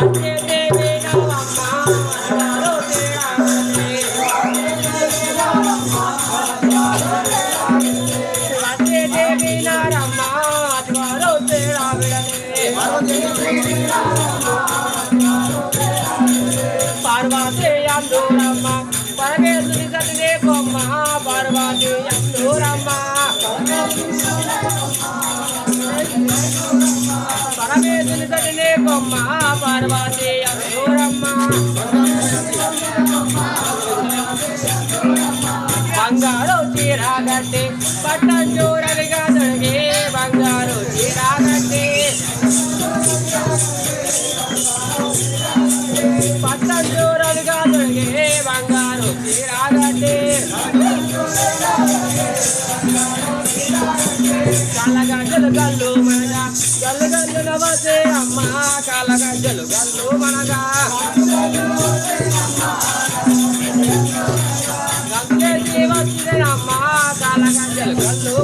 I can't. పట్టం దొరికే బంగారు తీరాగండి కళ్ళగంటలు గల్లు మనగా. గల్లు వసే అమ్మ కళ్ళగంటలు గల్లు మనగా గంగే వచ్చిన అమ్మ కళ్ళగంటలు గల్లు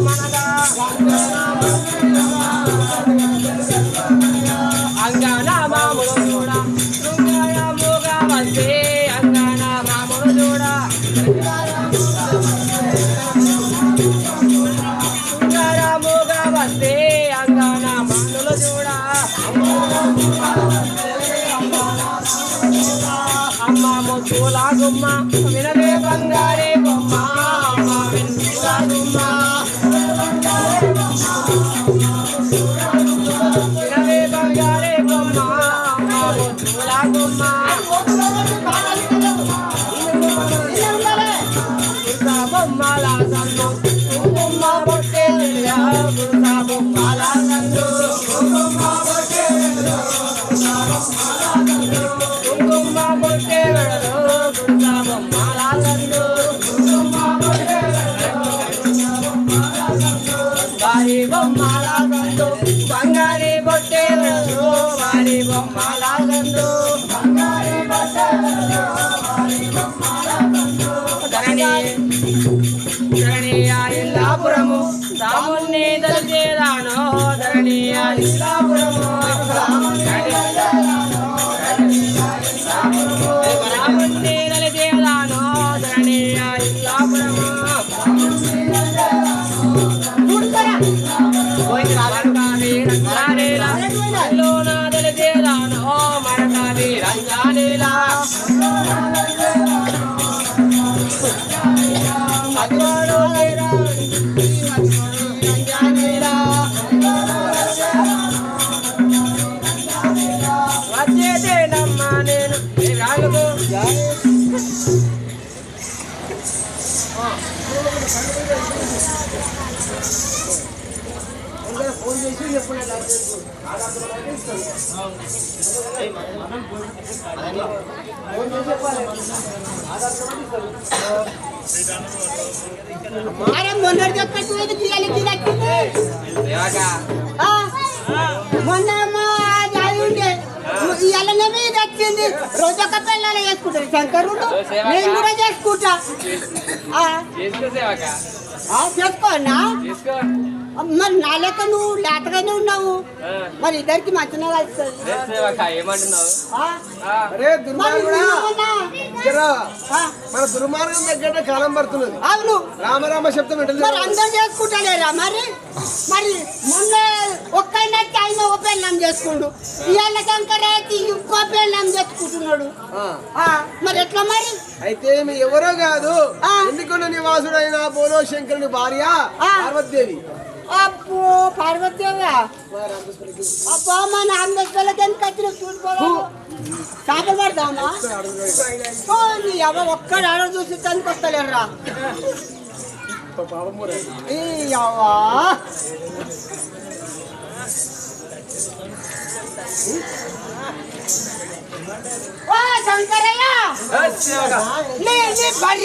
ಮುನ್ನೇತರೇ ರಾಣೋ ಧರಣಿಯ అరే గిరాలి మొన్న మా జాయి ఉండే ఇవాళనేమో ఇది వచ్చింది. రోజు ఒక పిల్లలు చేసుకుంటారు. శంకరుడు నేను కూడా చేసుకుంటా. చేసుకోనా చేసుకో. మరి నా లెక్క నువ్వు లేతగానే ఉన్నావు. మరి ఇద్దరికి మంచిగా మన దుర్మార్గం దగ్గర కాలం పడుతున్నది. అవును. రామరామ శబ్దం మరి అందరూ చేసుకుంటలేరా మరి? మరి మొన్న ఒక్కైనట్టు ఆయన ఒక పెళ్ళం చేసుకుండు. ఇవాళ కంకరేతి ఇంకో పెళ్ళం చేసుకుంటున్నాడు. ఆ, ఆ, మరి ఎట్లా మరి? అయితే మీ ఎవరో కాదు. ఆ. ఎన్నికొండ నివాసుడైన బోలో శంకరుని భార్య ఆ. పార్వతీదేవి? అబ్బో పార్వతీదేవా అబ్బా మా నాన్నకి ఎంత కత్తిన చూసుకోవాలి చేపలు పడదామా ఓ, నీ అవ్వ ఒక్కడు ఆడ చూసి తనకి వస్తలేరురా ఈ అవ్వా ఓ శంకరయ్య ఏ సేవకా నీ నీ బరి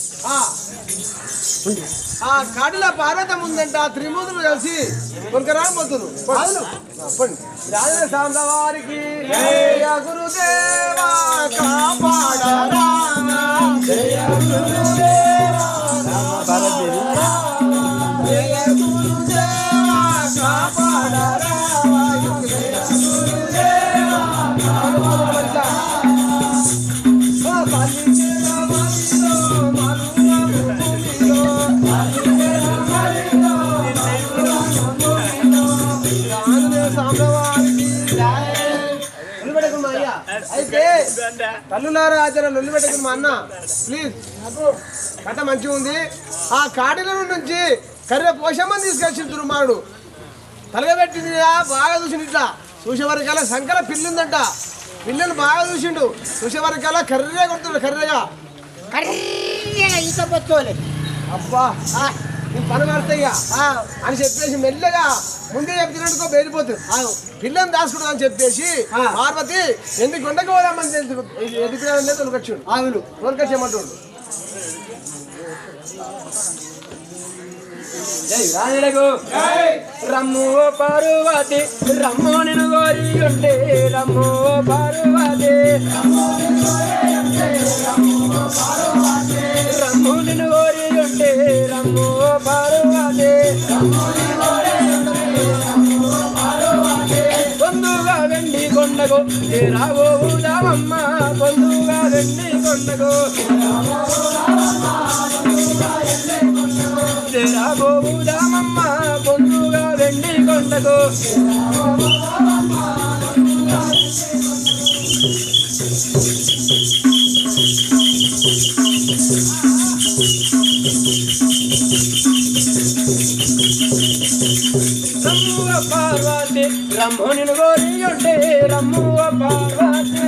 ఆ. కాడిలో పార్వతం ఉందంట ఆ త్రిమూర్తులు కలిసి కొనకరా పోతురు రాజన సాంబవారికి గురుదేవా కాపాడరా తల్లులారా ఆచార లొల్లి పెట్టుకున్నా అన్న. ప్లీజ్ కథ మంచిగా ఉంది. ఆ కాటిల నుంచి కర్రె పోషమ్మని తీసుకొచ్చి దుర్మారుడు తలగబెట్టింది బాగా చూసిండు ఇట్లా. చూసే వరకల్లా సంకల పిల్లుందంట. పిల్లని బాగా చూసిండు. చూసే వరకల్లా కర్రే కొడుతుండు కర్రెగా. కర్రీగా ఈత పొచ్చోలే అబ్బా. పని పడతాయ్యా అని చెప్పేసి మెల్లగా ముందే చెప్తున్నట్టుకో బయలుపోతుంది పిల్లని దాచుకుంటా అని చెప్పేసి పార్వతి ఎందుకు కొండకు పోదామని ఎదుగుతాడనే తొలగచ్చేయమంటుండు జై రాజులకు. రమ్ము పార్వతి రమ్ము నిన్ను కోరి ఉంటే రమ్ము పార్వతి. రమ్ము కోరి ఉంటే రమ్ము ఓ పార్వతి. పొందుగా వెండి కొండకు రాబోదామమ్మ పొందుగా వెండి కొండకు రాబోదామమ్మ పొందుగా వెండి కొండకు పార్వతి రమ్ముని గోరి ఉంటే రమ్మువ పార్వతి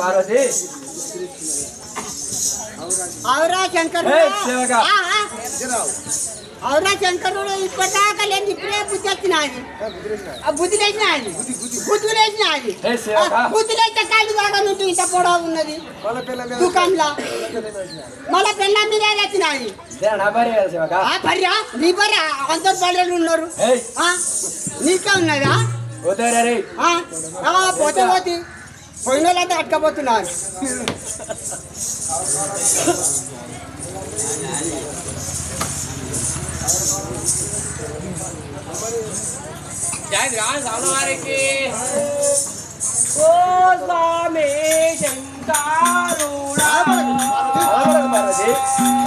పార్వతి. అవురా శంకరుడు ఏయ్, అవురా శంకరుడు ఇప్పటిదాకా లేదు ఇప్పుడే బుద్ధి వచ్చినది. ఆ బుద్ధి లేచినది. బుద్ధి లేచినది. ఏయ్, సేవక. బుద్ధి లేచే కాళ్ళు బాగా నుండి ఇంత పొడవు ఉన్నది. దుకాణంలో మళ్ళా పెళ్ళ మీద వచ్చినది ఇదే నా భార్య కదా సేవక? ఆ పర్యా నీ పర్య అందరు పల్లెలు ఉన్నారు. నీకే ఉన్నదా? పోతే పోతే పోయిన వాళ్ళంతా అట్టకపోతున్నారు వారికి ఓ స్వామి శంకరుడా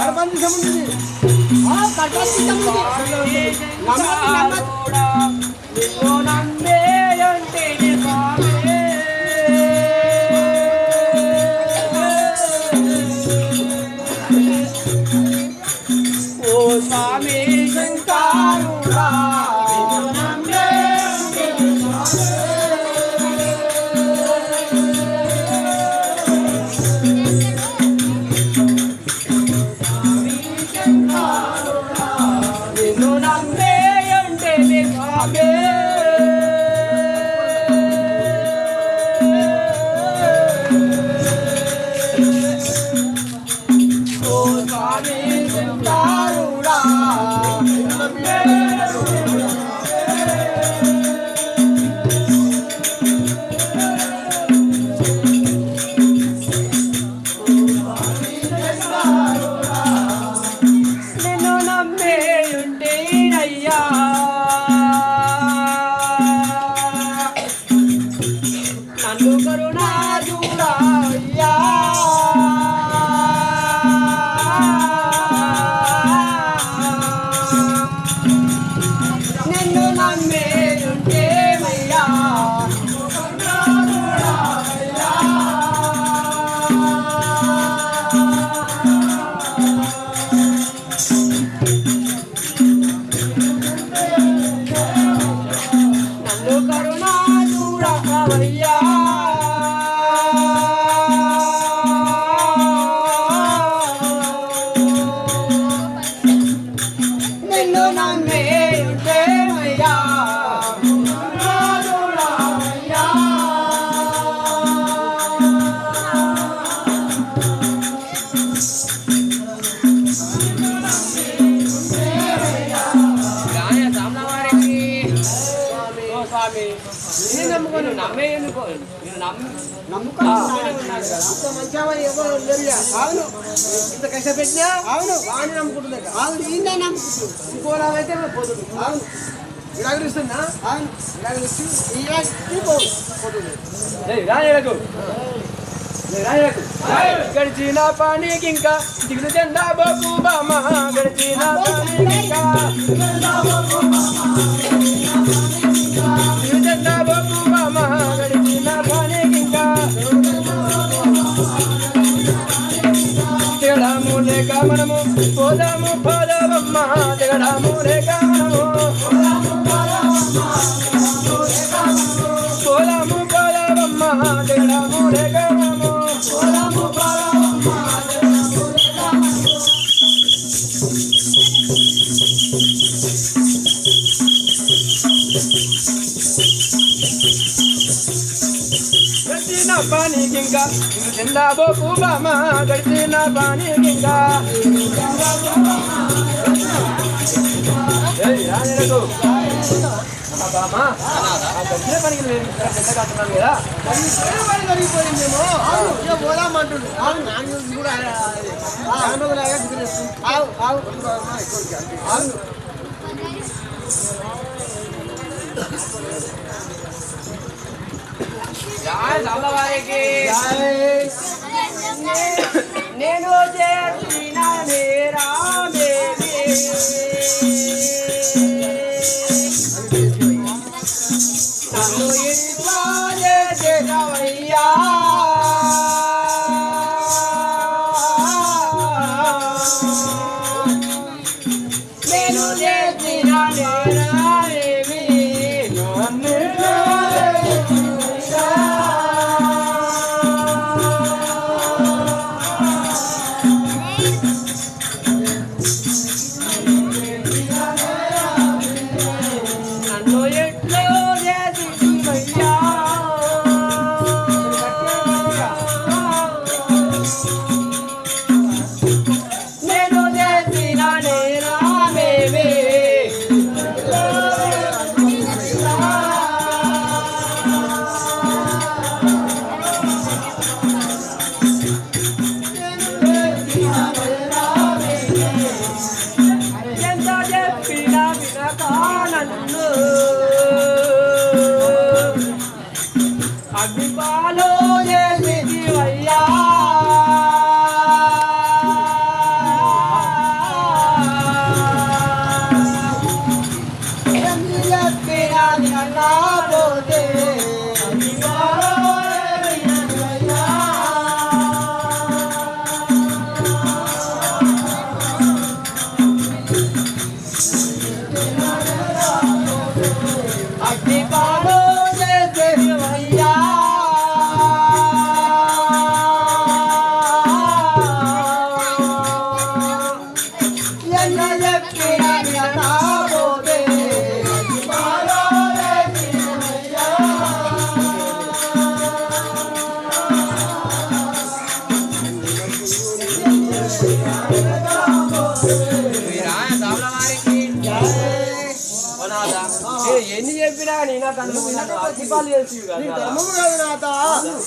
గర్భానికి సంబంధించి ఆ, నమ్మద్దు. అవును. వాడిని నమ్ముకుంటున్నా అవును. ఈయన నమ్ముకుంటు ఇంకోలాగైతే పోతుంది. అవును. ఇస్తున్నా అవును. ఈయనకి పో. పోతుంది. రాయలకు గడిచిన పానీకి ఇంకా దిగులు చెందా బాబు బామ గడిచిన పానీకి ఇంకా దిగులు చెందా బాబు మనము పోదాము పోదామమ్మ తిగడాము లేక మనము పోదాము పోదామమ్మ తిగడాము లేక మనము గడిచిన పానీకి ఇంకా దిగులు చెందా బాబు బామ గడిచిన పానీకి ఇంకా ఏయ్, రానేరకు. ఆ ఆ పనికి నేను ఇక్కడ పెద్ద కదా. జరిగిపోయిందేమో అవును ఇక పోదామంటుండు అవును నాన్న కూడా ఆవు ఆవు అవును. నేను చేసిన నేరామే నన్ను ఇంట్లో చేసేవయ్యా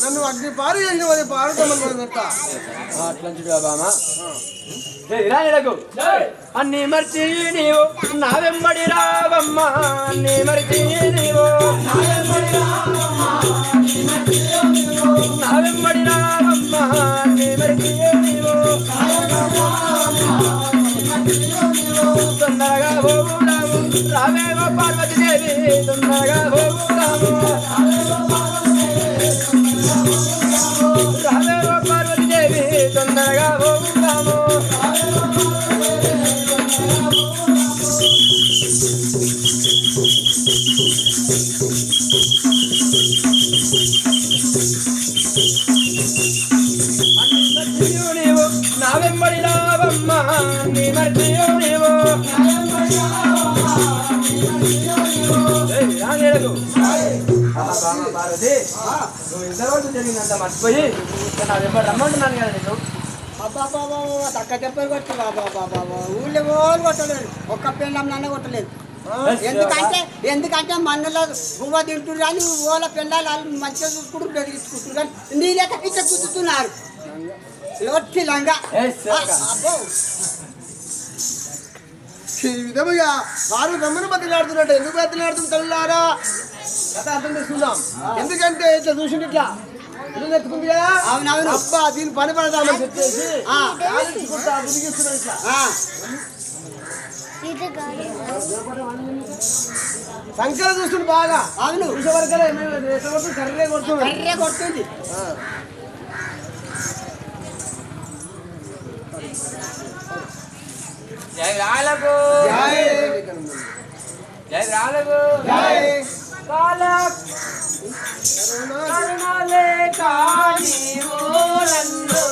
నన్ను అగ్ని పారు చేసిన వాడి పారుతామని అట్లంచుడు బామా రాయడకు అన్ని మర్చి నీవు నా వెంబడి రావమ్మా అన్ని మర్చి నీవు జరిగిందంత మర్చిపోయి ఇక్కడ నా వెంబడి రమ్మంటున్నాను కదా నీకు బాబా బాబా తక్క చెప్పలు కొట్టి బాబా బాబా ఊళ్ళో కొట్టలేదు. ఒక్క పెళ్ళం నన్ను కొట్టలేదు. ఎందుకంటే ఎందుకంటే మన్నులో పువ్వ తింటున్నారు కానీ ఓల వాళ్ళు మంచిగా చూసుకుంటూ బెదిరించుకుంటారు కానీ నీ లెక్క ఇట్లా గుద్దుతున్నారు. లొట్టి లంగా. అబ్బో. ఈ విధముగా వారు రమ్మను బతిలాడుతున్నట్టు ఎందుకు బతిలాడుతున్న తల్లారా? కథ అర్థం చేసుకుందాం. ఎందుకంటే ఇట్లా చూసిండు ఇట్లా. ఇల్లు కదా అవునవును. అబ్బా దీని పని పడదామని చెప్పేసి. సంఖ్యలు చూస్తుండు బాగా. అవును. ఏమేమి ఎట్లా కొడుతుంది కర్రే కర్రే కొడుతుంది. జై రాలకు జై. జై రాలకు జై. కాల కరుణలే కాని ఓలన్ను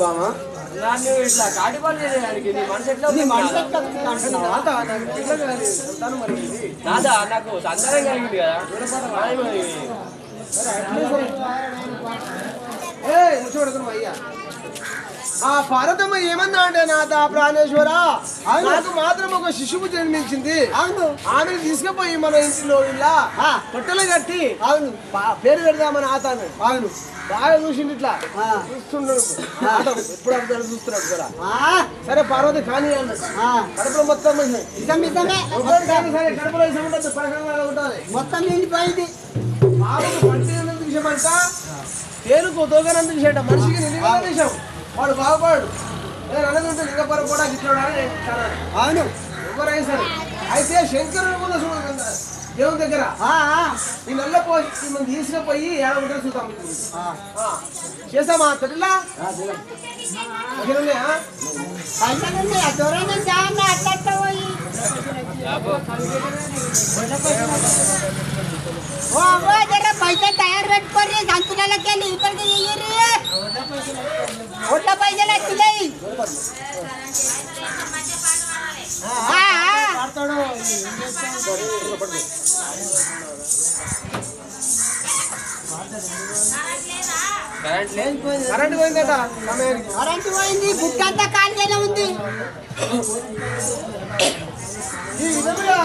బామా నన్ను ఇట్లా చేయడానికి నీ మనసు ఎట్లా ఉంది? మనసు అంటున్నావా? నాకు సంతానం కలిగింది కదా. అయ్యా ఆ పార్వతమ్మ ఏమన్నా అంటే నాథ ప్రాణేశ్వర? నాకు మాత్రం ఒక శిశువు జన్మించింది. అవును. ఆమెను తీసుకుపోయి మన ఇంటిలో ఇలా ఆ, తొట్టెలు కట్టి అవును. పేరు పెడదామని ఆతాను. అవును. బాగా చూసిండు ఇట్లా. చూస్తున్నాడు ఎప్పుడు అర్థాలు చూస్తున్నాడు కూడా సరే పార్వతి కానీ కడుపులో మొత్తం సరే కడుపులో ఉంటుంది. మొత్తం నిండిపోయింది. బాబుకు పంటి విషయమంట తేనుకు తోగనందుకు విషయం మనిషికి నిలివన విషయం వాడు బాగుపడు ఉంటే లింగపర కూడా ఇట్లాడు అని. అవును. ఎవరైనా సరే. అయితే శంకరుడు కూడా చూడండి దేవుని దగ్గర ఆ, ఆ, ఈ నల్ల పోయి మనం తీసుకుపోయి ఏడబుట్ట చూద్దాం ఆ. ఆ, చేసామా తొడిలా ఉన్నాయా పైసలు ఉన్నాయి, ఆ దూరంగా జామ అట్లా అట్లా పోయి ఓ అవ్వ జర పైసలు తయారు పెట్టుకోర్రి సంచులకి వెళ్ళి ఇప్పటికి ఇయ్యర్రి ఒట్ల పైసలు వచ్చినాయి ఆ, ఆ. కరెంట్ లేదు. కరెంట్ పోయిందట. సమయానికి కరెంటు పోయింది. బుక్కంతా ఖాళీగానే ఉంది. ఈ విధముగా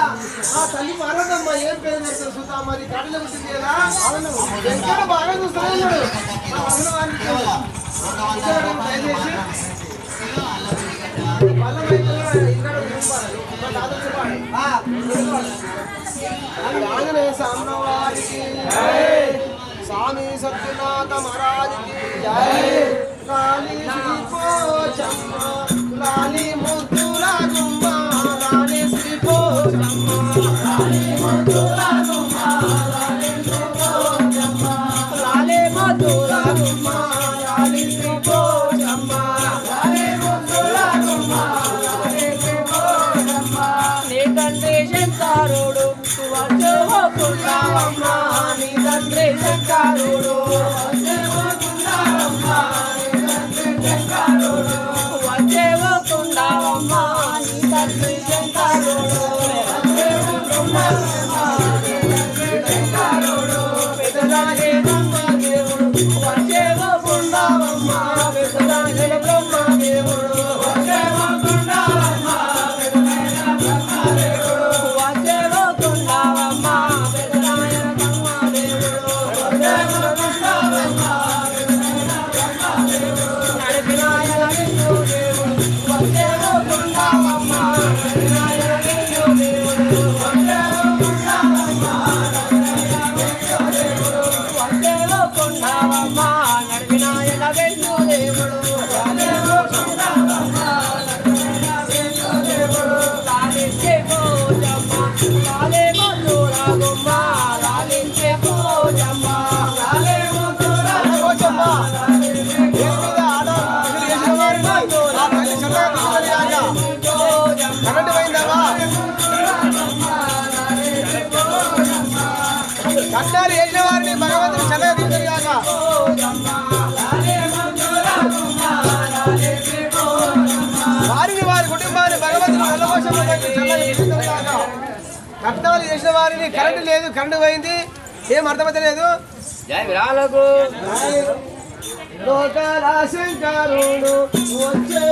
ఆ తల్లి పార్వతమ్మ ఏం పేరు పెడతారు చూద్దాం మరి కడలు పుట్టింది కదా అవును ఎక్కడ బాగా చూస్తూనే ఉన్నాడు మా వదిన వారిని చూడాలి. దయచేసి ఆంజనేయ సామ్రావారికి స్వామి సత్యనాథ మహారాజుకి జై లాలి శ్రీ పోచమ్మ లాలి ముద్దుల Lord. వారిని కరెంటు లేదు కరెంటు పోయింది. ఏం అర్థమవుతలేదు. లేదు వచ్చే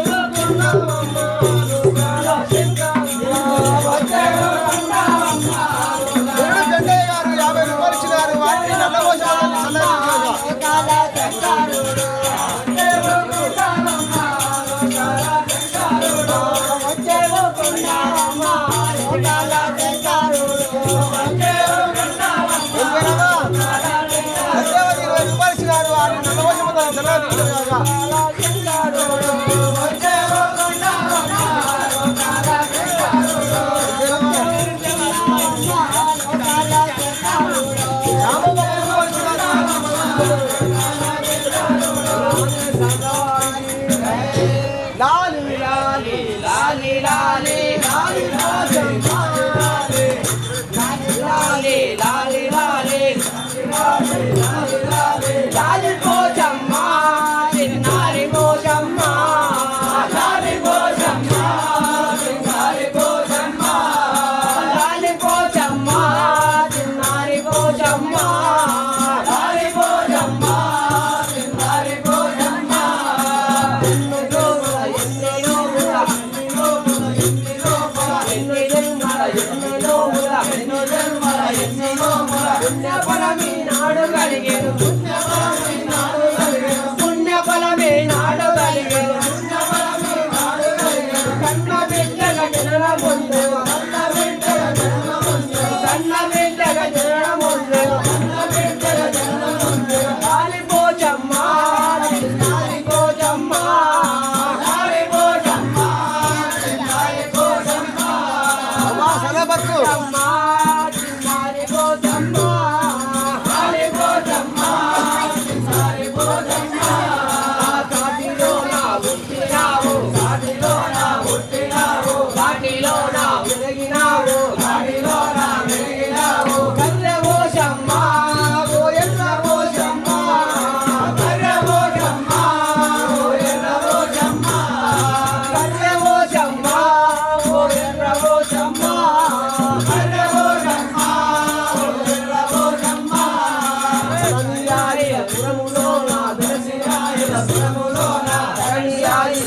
लाले लाले लाले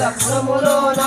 లక్ష్మములోన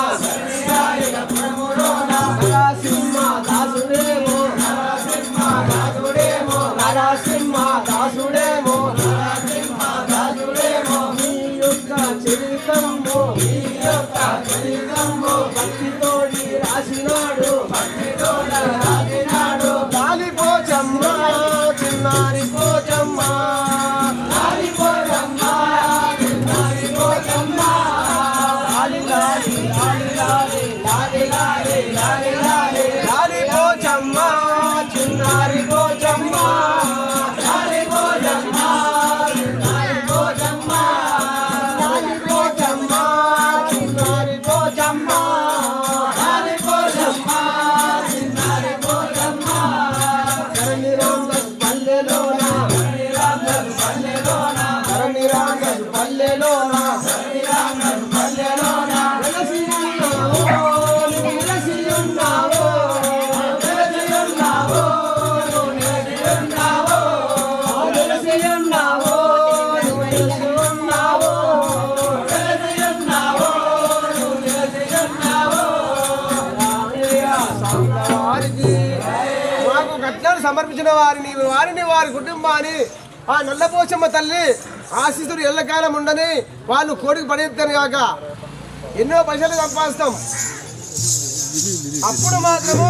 వారి కుటుంబాన్ని ఆ నల్లపోచమ్మ తల్లి ఆశిస్తుడు ఎల్లకాలం ఉండని వాళ్ళు కోడికి పడేద్దాను కాక ఎన్నో పైసలు సంపాదిస్తాం. అప్పుడు మాత్రము